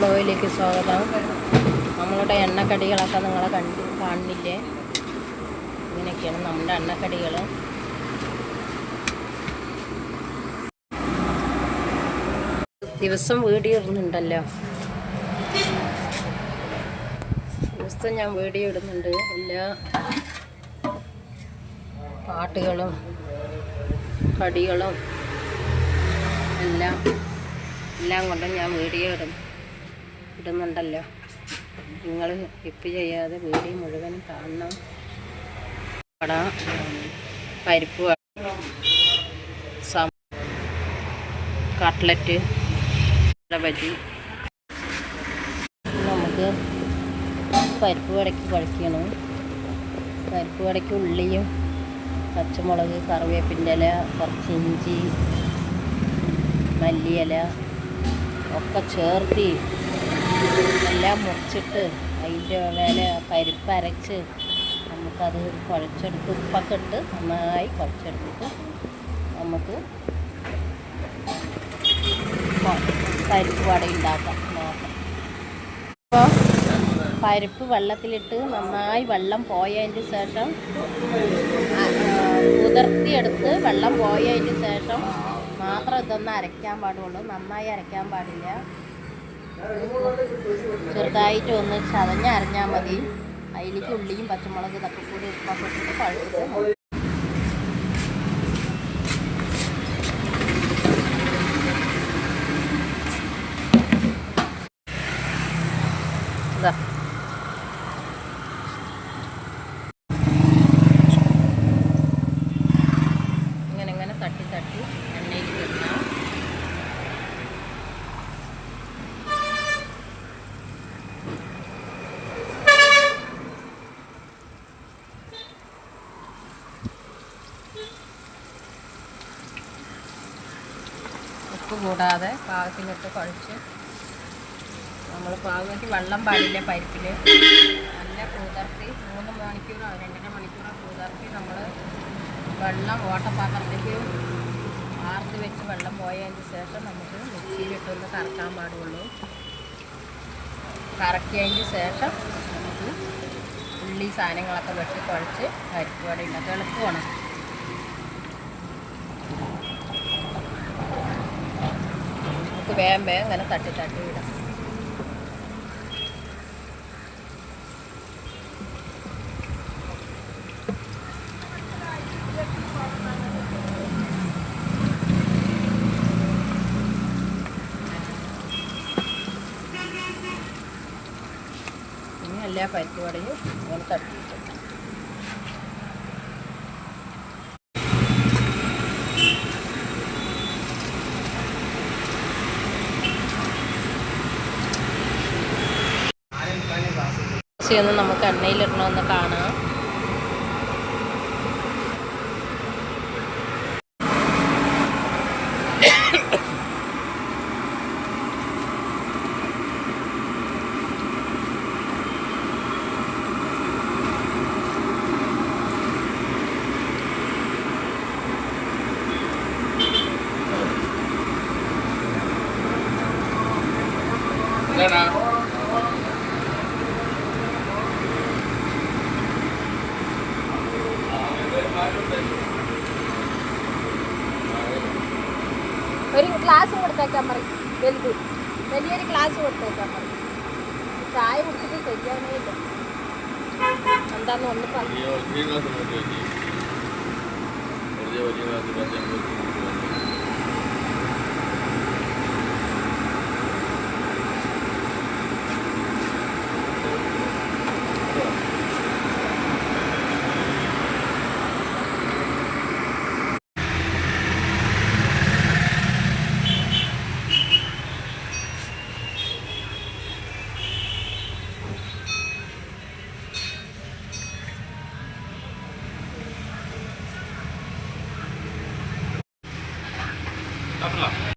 ബ്ലോയിലേക്ക് സ്വാഗതം. നമ്മളുടെ എണ്ണക്കടികളൊക്കെ നിങ്ങളെ കണ്ട് കാണുന്നില്ലേ ഇങ്ങനെയൊക്കെയാണ് നമ്മുടെ എണ്ണക്കടികൾ ദിവസം വീഡിയോ ഇടുന്നുണ്ടല്ലോ ദിവസം ഞാൻ വീഡിയോ ഇടുന്നുണ്ട് എല്ലാ പാട്ടുകളും കടികളും എല്ലാം എല്ലാം കൊണ്ടും ഞാൻ വീഡിയോ ഇടും ഇടുന്നുണ്ടല്ലോ. നിങ്ങൾ ഇപ്പ് ചെയ്യാതെ വീഡിയോ മുഴുവനും കാണണം. വട പരിപ്പ് കട്ട്ലറ്റ് ബജി നമുക്ക് പരിപ്പ് വടക്കി കുഴക്കണം പരിപ്പ് വടക്കി ഉള്ളിയും പച്ചമുളക് കറിവേപ്പിന്റെ ഇല കുറച്ച് ഇഞ്ചി മല്ലിയില ഒക്കെ ചേർത്ത് എല്ലാം മുറിച്ചിട്ട് അതിന്റെ മേലെ പരിപ്പ് അരച്ച് നമുക്കത് കുഴച്ചെടുത്ത് ഉപ്പൊക്കെ ഇട്ട് നന്നായി കുഴച്ചെടുത്തിട്ട് നമുക്ക് പരിപ്പ് വട ഉണ്ടാക്കാം. അപ്പോൾ പരിപ്പ് വെള്ളത്തിലിട്ട് നന്നായി വെള്ളം പോയതിന് ശേഷം കുതിർത്തിയെടുത്ത് വെള്ളം പോയതിന് ശേഷം മാത്രം ഇതൊന്നും അരയ്ക്കാൻ പാടുള്ളൂ. നന്നായി അരയ്ക്കാൻ പാടില്ല. ചെറുതായിട്ട് ഒന്ന് ചതഞ്ഞ് അരഞ്ഞാൽ മതി. അതിലേക്ക് ഉള്ളിയും പച്ചമുളക് ഇതൊക്കെ കൂടി ഉപ്പൊക്കെ ഇതാ ഇങ്ങനെ ഇങ്ങനെ തട്ടി തട്ടി എണ്ണയിൽ കിടണം ഉപ്പ് കൂടാതെ പാകത്തിനിട്ട് കുഴച്ച് നമ്മൾ പാകത്തിൽ വെള്ളം പാടില്ല പരിപ്പിൽ നല്ല കൂതർത്തി മൂന്ന് മണിക്കൂറോ രണ്ടര മണിക്കൂറോ കൂതർത്തി നമ്മൾ വെള്ളം ഓട്ടപാത്രത്തിലേക്ക് ആർത്ത് വെച്ച് വെള്ളം പോയതിന് ശേഷം നമുക്ക് മിക്സിയിലിട്ടൊന്ന് കറക്കാൻ പാടുള്ളൂ. കറക്കിയതിന് ശേഷം നമുക്ക് ഉള്ളി സാധനങ്ങളൊക്കെ വെട്ടി കുഴച്ച് പരിപ്പ് വട ഉണ്ടാക്കുക എളുപ്പമാണ് നമുക്ക് വേഗം വേഗം ഇങ്ങനെ തട്ടി തട്ടി വിടാം എല്ലാ പരിപ്പ് വടയും ഇങ്ങനെ തട്ടി വെച്ചിട്ട് ഒന്ന് നമുക്ക് എണ്ണയിലിടണമെന്ന് കാണാം. ഒരു ഗ്ലാസ് കൊടുത്തേക്കാൻ പറയും. വലുത്. വലിയൊരു ഗ്ലാസ് കൊടുത്തേക്കാൻ പറയും. ചായ കുടിച്ചിട്ട് ശരിയാവണേ ഇല്ല. എന്താന്ന് ഒന്ന് പറഞ്ഞു വലിയ വലിയ Abla.